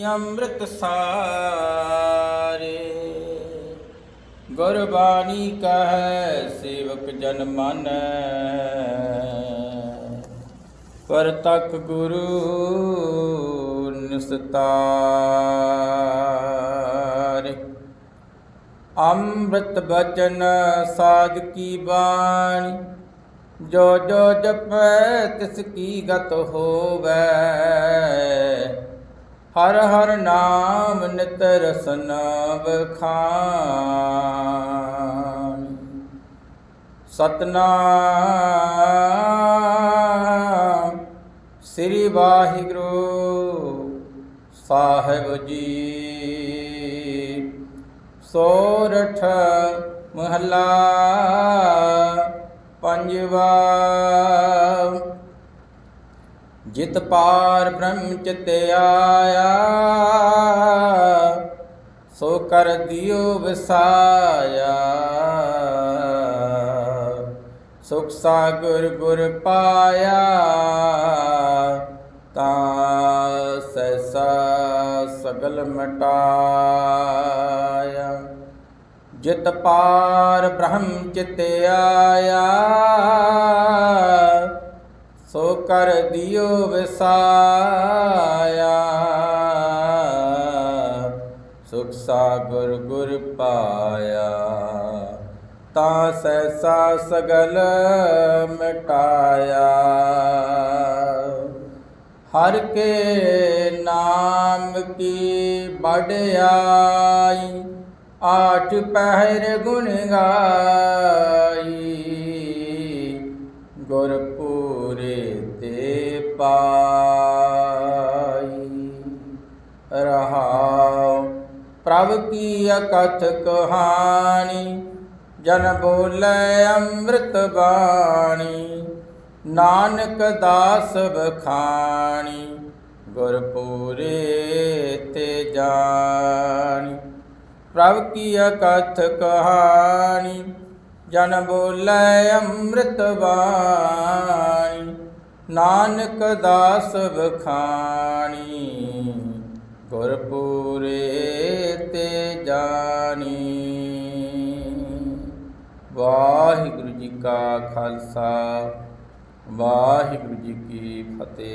ਅੰਮ੍ਰਿਤ ਸਾਰੇ ਗੁਰਬਾਣੀ ਕਹੈ, ਸੇਵਕ ਜਨ ਮਾਨੈ। ਪਰ ਤੱਕ ਗੁਰੂ ਨਿਸਤਾਰ। ਅੰਮ੍ਰਿਤ ਬਚਨ ਸਾਧ ਕੀ ਬਾਣੀ, ਜੋ ਜੋ ਜਪੈ ਤਿਸ ਕੀ ਗਤ ਹੋਵੈ। ਹਰ ਹਰ ਨਾਮ ਨਿਤ ਰਸਨ ਬਖਾਨ ਸਤਨਾਮ ਸ੍ਰੀ ਵਾਹਿਗੁਰੂ ਸਾਹਿਬ ਜੀ। ਸੋਰਠ ਮਹਲਾ ਪੰਜਵਾ ਜਿਤ ਪਾਰ ਬ੍ਰਹਮ ਚਿਤ ਆਇਆ, ਸੋ ਕਰ ਦਿਓ ਵਿਸਾਇਆ। ਸੁਖ ਸਾਗਰ ਗੁਰ ਪਾਇਆ, ਤਾ ਸੈਸਾ ਸਗਲ ਮਟਾਇਆ। ਜਿਤ ਪਾਰ ਬ੍ਰਹਮ ਚਿਤ ਆਇਆ ਕਰ ਦਿਓ ਵਸਾਇਆ। ਸੁਖ ਸਾਗਰ ਗੁਰ ਪਾਇਆ। ਤਾਂ ਸੈਸਾ ਸਗਲ ਮਿਟਾਇਆ। ਹਰ ਕੇ ਨਾਮ ਕੀ ਬੜਿਆਈ ਆਠ ਪਹਿਰ ਗੁਣ ਗਾਈ। ਤੇ ਪਾਈ ਰਹਾਉ ਪ੍ਰਭ ਕੀ ਅਕਥ ਕਹਾਣੀ, ਜਨ ਬੋਲੇ ਅੰਮ੍ਰਿਤ ਬਾਣੀ। ਨਾਨਕ ਦਾਸ ਬਖਾਣੀ ਗੁਰ ਪੂਰੇ ਤੇ ਜਾਣੀ। ਪ੍ਰਭ ਕੀ ਅਕਥ ਕਹਾਣੀ, ਜਨ ਬੋਲੇ ਅੰਮ੍ਰਿਤ ਬਾਣੀ। ਨਾਨਕ ਦਾਸ ਬਖਾਣੀ ਗੁਰਪੂਰੇ ਤੇ ਜਾਣੀ। ਵਾਹਿਗੁਰੂ ਜੀ ਕਾ ਖਾਲਸਾ ਵਾਹਿਗੁਰੂ ਜੀ ਕੀ ਫਤਿਹ।